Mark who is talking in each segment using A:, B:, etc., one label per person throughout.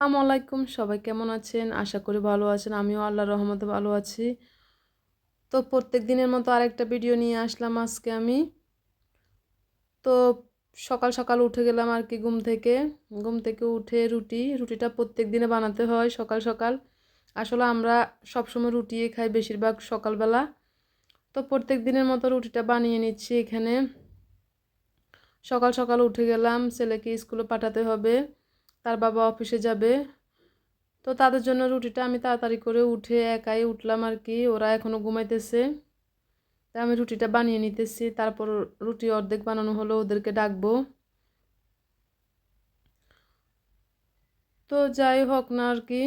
A: আলাইকুম, সবাই কেমন আছেন? আশা করি ভালো আছেন। আমিও আল্লাহ রহমতে ভালো আছি। তো প্রত্যেক দিনের মতো আরেকটা ভিডিও নিয়ে আসলাম আজকে আমি। তো সকাল সকাল উঠে গেলাম আর কি ঘুম থেকে। ঘুম থেকে উঠে রুটি, রুটিটা প্রত্যেক দিনে বানাতে হয় সকাল সকাল। আসলে আমরা সবসময় রুটিয়ে খাই বেশিরভাগ সকালবেলা। তো প্রত্যেক দিনের মতো রুটিটা বানিয়ে নিচ্ছি এখানে। সকাল সকাল উঠে গেলাম, ছেলেকে স্কুলে পাঠাতে হবে। তার বাবা অফিসে যাবে। তো তাদের জন্য রুটিটা আমি তাড়াতাড়ি করে উঠে একাই উঠলাম আর কি। ওরা এখনও ঘুমাইতেছে। তা আমি রুটিটা বানিয়ে নিতেছি। তারপর রুটি অর্ধেক বানানো হলো, ওদেরকে ডাকবো। তো যাই হোক না আর কি,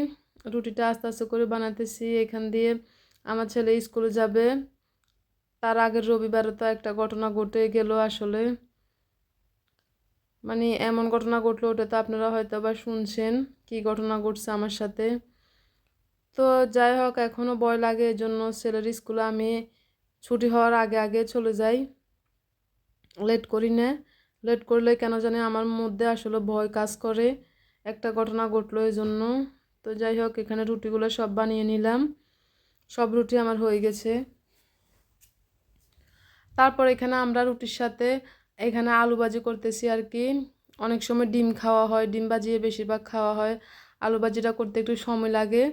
A: রুটিটা আস্তে আস্তে করে বানাতেছি। এখান দিয়ে আমার ছেলে স্কুলে যাবে। তার আগের রবিবারে তো একটা ঘটনা ঘটে গেল আসলে। মানে এমন ঘটনা ঘটলো, ওটা তো আপনারা হয়তো বা শুনছেন কি ঘটনা ঘটছে আমার সাথে। তো যাই হোক এখনও ভয় লাগে এই জন্য ছেলের স্কুলে আমি ছুটি হওয়ার আগে আগে চলে যাই। লেট করি না। লেট করলে কেন জানি আমার মধ্যে আসলে ভয় কাজ করে, একটা ঘটনা ঘটলো এই জন্য তো যাই হোক, এখানে রুটিগুলো সব বানিয়ে নিলাম। সব রুটি আমার হয়ে গেছে। তারপর এখানে আমরা রুটির সাথে এখানে আলু ভাজি করতেছি আর কি। অনেক সময় ডিম খাওয়া হয়, ডিম ভাজিয়ে বেশিরভাগ খাওয়া হয়। আলু ভাজিটা করতে একটু সময় লাগে।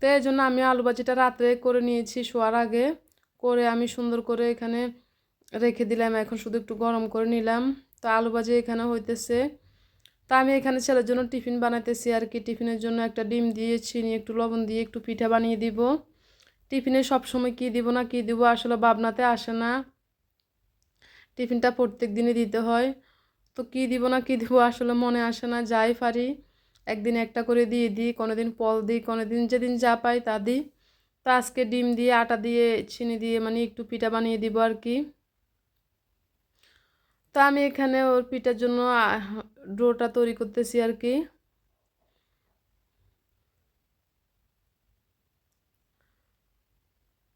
A: তো এই জন্য আমি আলু ভাজিটা রাত্রে করে নিয়েছি শোয়ার আগে। করে আমি সুন্দর করে এখানে রেখে দিলাম। এখন শুধু একটু গরম করে নিলাম। তো আলু ভাজি এখানে হইতেছে। তা আমি এখানে ছেলের জন্য টিফিন বানাইতেছি আর কি। টিফিনের জন্য একটা ডিম দিয়ে, চিনি, একটু লবণ দিয়ে, একটু পিঠা বানিয়ে দিব। টিফিনে সবসময় কী দিব না কী দিব আসলে ভাবনাতে আসে না। টিফিনটা প্রত্যেক দিনই দিতে হয়। তো কী দিব না কী দিব আসলে মনে আসে না, যাই পারি। একদিন একটা করে দিয়ে দিই কোনো দিন পল দিই কোনো দিন যেদিন যা পাই তা দিই। তো আজকে ডিম দিয়ে, আটা দিয়ে, চিনি দিয়ে মানে একটু পিঠা বানিয়ে দিব আর কি। তো আমি এখানে ওর পিঠার জন্য ডোটা তৈরি করতেছি আর কি।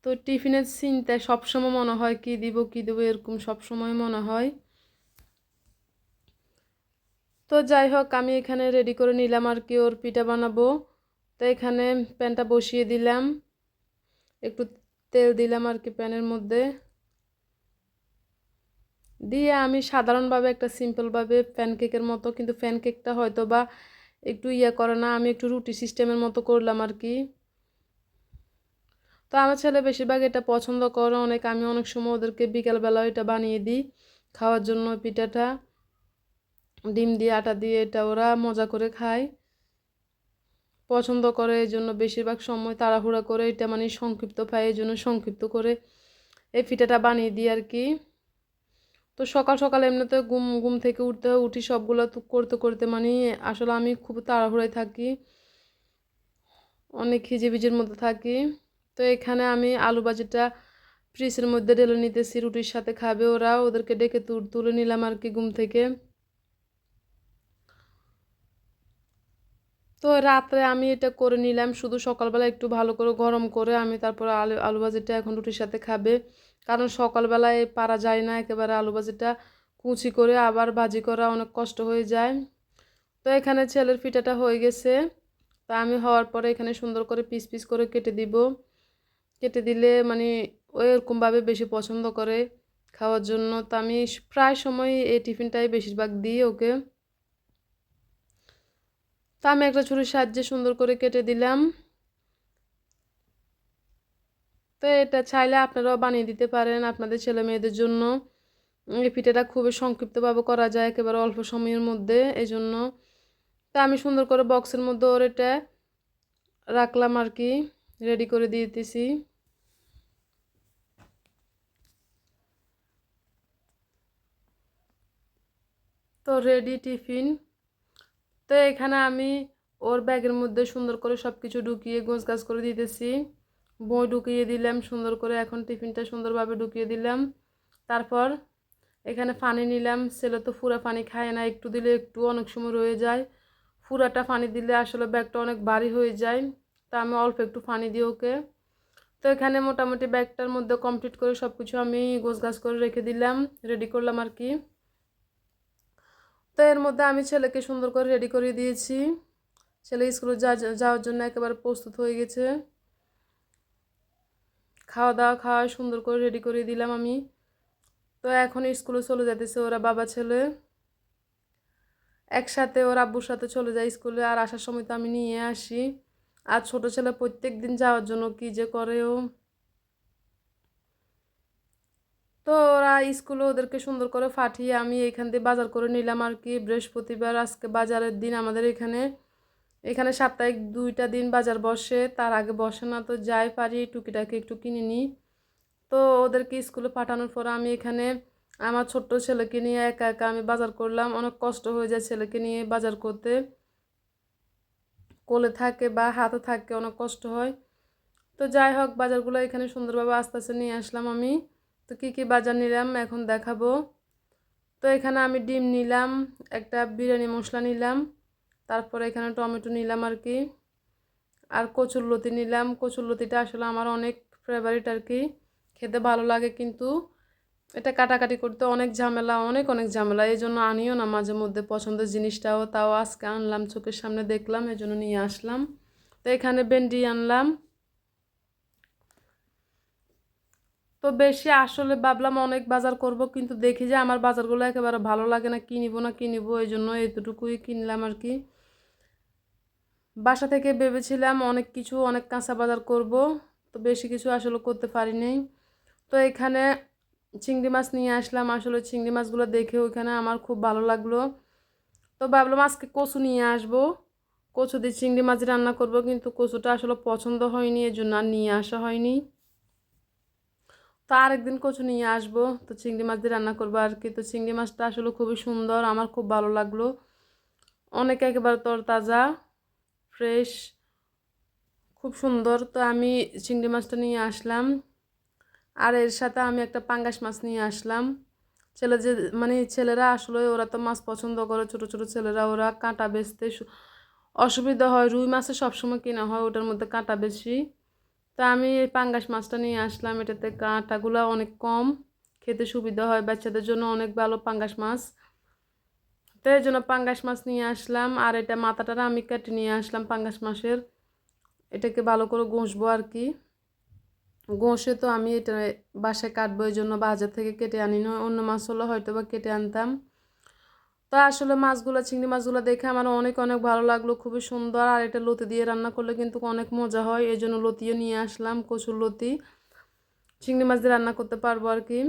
A: তো টিফিনের চিন্তায় সবসময় মনে হয়, কি দিব, কি দেবো, এরকম সবসময় মনে হয়। তো যাই হোক, আমি এখানে রেডি করে নিলাম আর কি, ওর পিঠা বানাবো। তো এখানে প্যানটা বসিয়ে দিলাম। একটু তেল দিলাম আর কি প্যানের মধ্যে। দিয়ে আমি সাধারণভাবে একটা সিম্পলভাবে প্যানকেকের মতো, কিন্তু প্যানকেকটা হয়তো বা একটু ইয়ে করে না, আমি একটু রুটি সিস্টেমের মতো করলাম আর কি। তো আমার ছেলে বেশিরভাগ এটা পছন্দ করে, অনেক আমি অনেক সময় ওদেরকে বিকালবেলা এটা বানিয়ে দিই, খাওয়ার জন্য পিঠাটা, ডিম দিয়ে, আটা দিয়ে, এটা ওরা মজা করে খায়, পছন্দ করে এই জন্য বেশিরভাগ সময় তাড়াহুড়া করে এটা মানে সংক্ষিপ্ত পায় এই জন্য সংক্ষিপ্ত করে এই পিঠাটা বানিয়ে দিই আর কি। তো সকাল সকাল এমনিতে ঘুম ঘুম থেকে উঠতে হয় উঠি সবগুলো তো করতে করতে মানে আসলে আমি খুব তাড়াহুড়ায় থাকি, অনেক খিজিবিজির মধ্যে থাকি। তো এখানে আমি আলু ভাজিটা ফ্রিজের মধ্যে ঢেলে নিতেছি, রুটির সাথে খাবে ওরা, ওদেরকে ডেকে তুলে নিলাম আর কি ঘুম থেকে। তো রাত্রে আমি এটা করে নিলাম, শুধু সকালবেলা একটু ভালো করে গরম করে আমি তারপরে আলু আলু ভাজিটা এখন রুটির সাথে খাবে। কারণ সকালবেলায় পারা যায় না, একেবারে আলু ভাজিটা কুচি করে আবার ভাজি করা অনেক কষ্ট হয়ে যায়। তো এখানে ছেলের পিঠাটা হয়ে গেছে, তা আমি হওয়ার পরে এখানে সুন্দর করে পিস পিস করে কেটে দিব। কেটে দিলে মানে ওই এরকমভাবে বেশি পছন্দ করে খাওয়ার জন্য। তো আমি প্রায় সময় এই টিফিনটাই বেশিরভাগ দিই ওকে। তা আমি একটা ছুরির সাহায্যে সুন্দর করে কেটে দিলাম। তো এটা চাইলে আপনারাও বানিয়ে দিতে পারেন আপনাদের ছেলে মেয়েদের জন্য। এই পিঠাটা খুবই সংক্ষিপ্তভাবে করা যায়, একেবারে অল্প সময়ের মধ্যে এই জন্য তা আমি সুন্দর করে বক্সের মধ্যে ওর এটা রাখলাম আর কি রেডি করে দিতেছি। তো রেডি টিফিন তো এখানে আমি ওর ব্যাগের মধ্যে সুন্দর করে সব কিছু ঢুকিয়ে গোছ গাছ করে দিতেছি। বই ঢুকিয়ে দিলাম, সুন্দর করে এখন টিফিনটা সুন্দরভাবে ঢুকিয়ে দিলাম। তারপর এখানে পানি নিলাম। ছেলে তো ফুরা পানি খায় না, একটু দিলে একটু অনেক সময় রয়ে যায়। ফুরাটা পানি দিলে আসলে ব্যাগটা অনেক ভারী হয়ে যায়, তা আমি অল্প একটু পানি দিই ওকে। তো এখানে মোটামুটি ব্যাগটার মধ্যে কমপ্লিট করে সব কিছু আমি গোছ গাছ করে রেখে দিলাম। রেডি করলাম আর কি। তো এর মধ্যে আমি ছেলেকে সুন্দর করে রেডি করে দিয়েছি। ছেলে স্কুলে যাওয়ার জন্য একেবারে প্রস্তুত হয়ে গেছে। খাওয়া দাওয়া খাওয়া সুন্দর করে রেডি করে দিলাম আমি। তো এখন স্কুলে চলে যেতেছে ওরা বাবা ছেলে। একসাথে ওর আব্বুর সাথে চলে যায় স্কুলে আর আসার সময় তো আমি নিয়ে আসি। আর ছোট ছেলে প্রত্যেক দিন যাওয়ার জন্য কি যে করে ও তো ওরা স্কুলে ওদেরকে সুন্দর করে পাঠিয়ে আমি এখান থেকে বাজার করে নিলাম আর কি। বৃহস্পতিবার আজকে বাজারের দিন, আমাদের এখানে এখানে সাপ্তাহিক দুইটা দিন বাজার বসে, তার আগে বসে না, তো যাই পারি, টুকিটাকি একটু কিনে নিই। তো ওদেরকে স্কুলে পাঠানোর পর আমি এখানে আমার ছোট্ট ছেলেকে নিয়ে একা একা আমি বাজার করলাম। অনেক কষ্ট হয়ে যায় ছেলেকে নিয়ে বাজার করতে। কোলে থাকে বা হাতে থাকে, অনেক কষ্ট হয়। তো যাই হোক, বাজারগুলো এখানে সুন্দরভাবে আস্তে আস্তে নিয়ে আসলাম আমি। তো কী কী বাজার নিলাম এখন দেখাবো। তো এখানে আমি ডিম নিলাম, একটা বিরিয়ানি মশলা নিলাম, তারপরে এখানে টমেটো নিলাম আর কি, আর কচুরলতি নিলাম। কচুরলতিটা আসলে আমার অনেক ফেভারিট আর কি, খেতে ভালো লাগে কিন্তু এটা কাটাকাটি করতে অনেক ঝামেলা, অনেক অনেক ঝামেলা। এই জন্য আনিও না মাঝে মধ্যে পছন্দের জিনিসটাও, তাও আজকে আনলাম, চোখের সামনে দেখলাম, এই জন্য নিয়ে আসলাম। তো এখানে ভেন্ডি আনলাম তো বেশি আসলে ভাবলাম অনেক বাজার করব, কিন্তু দেখি যে আমার বাজারগুলো একেবারে ভালো লাগে না কিনিব না কিনিব এই জন্য এতটুকুই কিনলাম আর কি। বাসা থেকে ভেবেছিলাম অনেক কিছু, অনেক কাঁচা বাজার করব, তো বেশি কিছু আসলে করতে পারিনি। তো এখানে চিংড়ি মাছ নিয়ে আসলাম, আসলে চিংড়ি মাছগুলো দেখে ওইখানে আমার খুব ভালো লাগল। তো ভাবলাম আজকে কচু নিয়ে আসব, কচু দিয়ে চিংড়ি মাছ রান্না করব, কিন্তু কচুটা আসলে পছন্দ হয়নি এই জন্য আর নিয়ে আসা হয়নি। তো আরেকদিন কচু নিয়ে আসব। তো চিংড়ি মাছ দিয়ে রান্না করব আর কি। তো চিংড়ি মাছটা আসলে খুবই সুন্দর, আমার খুব ভালো লাগল। অনেক একেবারে তরতাজা ফ্রেশ খুব সুন্দর। তো আমি চিংড়ি মাছটা নিয়ে আসলাম। আর এর সাথে আমি একটা পাঙ্গাস মাছ নিয়ে আসলাম। ছেলে যে মানে ছেলেরা আসলে ওরা তো মাছ পছন্দ করে, ছোট ছোট ছেলেরা, ওরা কাঁটা বেচতে অসুবিধা হয়। রুই মাছে সবসময় কেনা হয়, ওটার মধ্যে কাঁটা বেশি। তো আমি এই পাঙ্গাস মাছটা নিয়ে আসলাম, এটাতে কাঁটাগুলো অনেক কম, খেতে সুবিধা হয়, বাচ্চাদের জন্য অনেক ভালো পাঙ্গাস মাছ। তো এই জন্য পাঙ্গাস মাছ নিয়ে আসলাম, আর এটা মাথাটা আমি কেটে নিয়ে আসলাম পাঙ্গাস মাছের। এটাকে ভালো করে ঘষবো আর কি। ঘষে তো আমি এটা বাসায় কাটবো এই জন্য বাজার থেকে কেটে আনি না অন্য মাছ হলে হয়তো বা কেটে আনতাম। তো আসলে মাছগুলো, চিংড়ি মাছগুলো দেখে আমার অনেক অনেক ভালো লাগল। খুবই সুন্দর। আর এটা লতি দিয়ে রান্না করলে কিন্তু অনেক মজা হয়। এই জন্য লতিও নিয়ে আসলাম, কচুর লতি। চিংড়ি মাছ দিয়ে রান্না করতে পারব আর কি।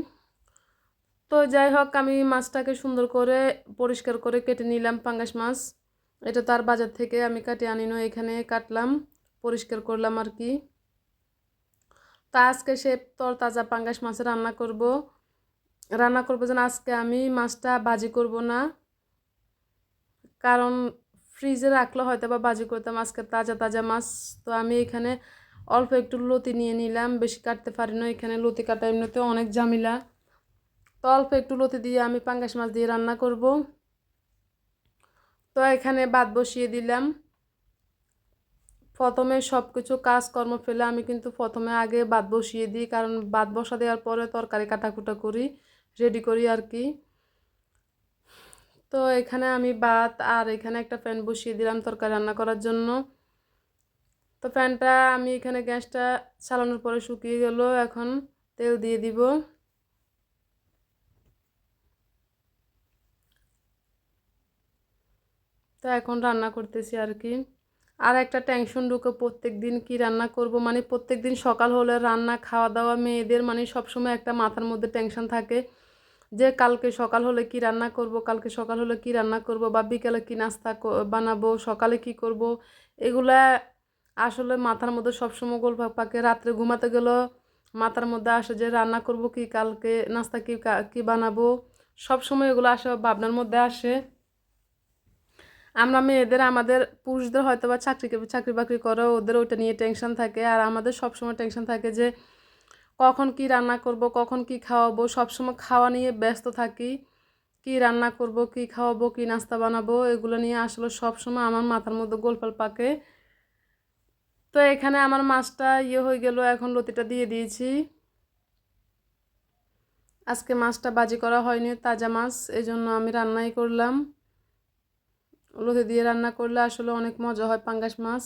A: তো যাই হোক, আমি মাছটাকে সুন্দর করে পরিষ্কার করে কেটে নিলাম পাঙ্গাস মাছ। এটা তার বাজার থেকে আমি কাটে আনিনো এখানে কাটলাম, পরিষ্কার করলাম আর কি। তা আজকে সে তাজা পাঙ্গাস মাছ রান্না করব। রান্না করব যেন আজকে আমি মাছটা বাজি করব না। কারণ ফ্রিজে রাখলে হয়তো বা বাজি করতাম আজকে তাজা তাজা মাছ। তো আমি এখানে অল্প একটু লতি নিয়ে নিলাম, বেশি কাটতে পারি না এখানে লতি কাটা এমনিতে অনেক ঝামেলা। তো অল্প একটু লতি দিয়ে আমি পাঙ্গাস মাছ দিয়ে রান্না করব। তো এখানে ভাত বসিয়ে দিলাম। প্রথমে সব কিছু কাজকর্ম ফেলে আমি কিন্তু প্রথমে আগে ভাত বসিয়ে দিই, কারণ ভাত বসা দেওয়ার পরে তরকারি কাটাকুটা করি রেডি করি আর কি। তো এখানে আমি ভাত আর এখানে একটা প্যান বসিয়ে দিলাম তরকারি রান্না করার জন্য। তো প্যানটা আমি এখানে গ্যাসটা চালানোর পরে শুকিয়ে গেল, এখন তেল দিয়ে দিব। তো এখন রান্না করতেছি আর কি। আর একটা টেনশন ঢুকে প্রত্যেক দিন কী রান্না করব মানে প্রত্যেক দিন সকাল হলে রান্না, খাওয়া দাওয়া, মেয়েদের মানে সবসময় একটা মাথার মধ্যে টেনশন থাকে। যে কালকে সকাল হলে কি রান্না করব, কালকে সকাল হলে কি রান্না করব বা বিকালে কি নাস্তা বানাবো, সকালে কি করব, এগুলা আসলে মাথার মধ্যে সবসময় গোল পাকে রাত্রে ঘুমাতে গেল মাথার মধ্যে আসে যে রান্না করব কি, কালকে নাস্তা কি কি বানাবো, সবসময় এগুলো আসে, ভাবনার মধ্যে আসে। আমরা মেয়েদের, আমাদের পুরুষদের হয়তো বা চাকরি চাকরি বাকরি করে ওদের ওইটা নিয়ে টেনশন থাকে আর আমাদের সবসময় টেনশন থাকে যে কখন কি রান্না করব, কখন কি খাওয়াবো, সবসময় খাওয়া নিয়ে ব্যস্ত থাকি। কি রান্না করব, কি খাওয়াবো, কি নাস্তা বানাবো, এগুলো নিয়ে আসলে সবসময় আমার মাথার মধ্যে গোলপাল পাকে। তো এখানে আমার মাছটা ইয়ে হয়ে গেল, এখন লতিটা দিয়ে দিয়েছি। আজকে মাছটা বাজি করা হয়নি, তাজা মাছ এই জন্য আমি রান্নাই করলাম। লতি দিয়ে রান্না করলে আসলে অনেক মজা হয় পাঙ্গাস মাছ।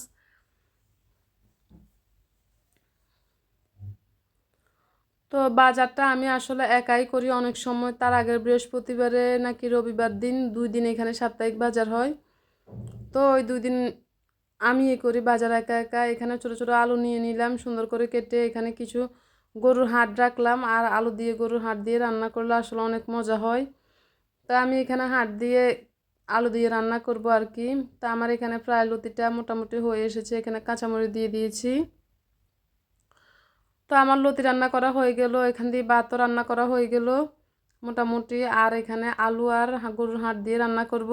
A: তো বাজারটা আমি আসলে একাই করি অনেক সময়। তার আগের বৃহস্পতিবারে নাকি রবিবার দিন দুই দিন এখানে সাপ্তাহিক বাজার হয়। তো ওই দুই দিন আমি এ করি বাজার একা একা। এখানে ছোটো ছোটো আলু নিয়ে নিলাম, সুন্দর করে কেটে এখানে কিছু গরুর হাট রাখলাম আর আলু দিয়ে গরুর হাট দিয়ে রান্না করলে আসলে অনেক মজা হয়। তা আমি এখানে হাট দিয়ে আলু দিয়ে রান্না করব আর কি। তা আমার এখানে প্রায় লতিটা মোটামুটি হয়ে এসেছে। এখানে কাঁচামরিচ দিয়ে দিয়েছি। তো আমার লতি রান্না করা হয়ে গেল, এখান দিয়ে ভাতও রান্না করা হয়ে গেল। মোটামুটি আর এখানে আলু আর গরুর হাট দিয়ে রান্না করব।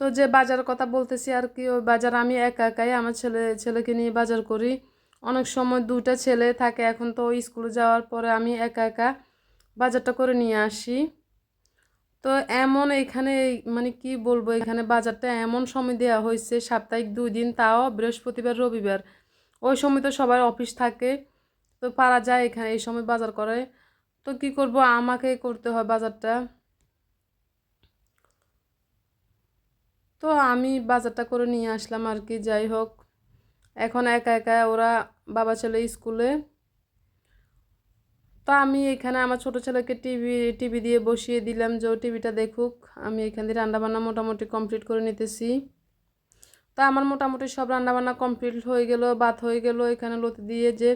A: তো যে বাজার কথা বলতেছি আর কি, ওই বাজার আমি একা একাই আমার ছেলে, ছেলেকে নিয়ে বাজার করি। অনেক সময় দুইটা ছেলে থাকে, এখন তো স্কুলে যাওয়ার পরে আমি একা একা বাজারটা করে নিয়ে আসি। তো এমন এখানে মানে কি বলব, এখানে বাজারটা এমন সময় দেওয়া হয়েছে, সাপ্তাহিক দুই দিন, তাও বৃহস্পতিবার, রবিবার। ওই সময় তো সবার অফিস থাকে, তো পারা যায় এখানে, এই সময় বাজার করে। তো কি করব, আমাকে করতে হয় বাজারটা। তো আমি বাজারটা করে নিয়ে আসলাম আর কি, যাই হোক। এখন একা একা ওরা বাবা ছেলে স্কুলে। তো আমি এখানে আমার ছোট ছেলেকে টিভি টিভি দিয়ে বসিয়ে দিলাম যে ও টিভিটা দেখুক। আমি এখান দিয়ে রান্নাবান্না মোটামুটি কমপ্লিট করে নিতেছি। তো আমার মোটামুটি সব রান্নাবান্না কমপ্লিট হয়ে গেল, ভাত হয়ে গেল। এখানে লতি দিয়ে যে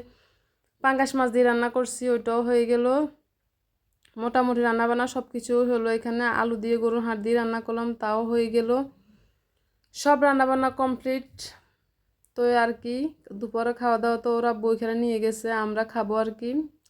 A: পাঙ্গাস মাছ দিয়ে রান্না করছি, ওইটাও হয়ে গেল। মোটামুটি রান্নাবান্না সব কিছু হলো। এখানে আলু দিয়ে গরুর হাট দিয়ে রান্না করলাম, তাও হয়ে গেল। সব রান্নাবান্না কমপ্লিট। তো আর কি, দুপুরে খাওয়া দাওয়া তো ওরা বইখানে নিয়ে গেছে, আমরা খাব আর কি।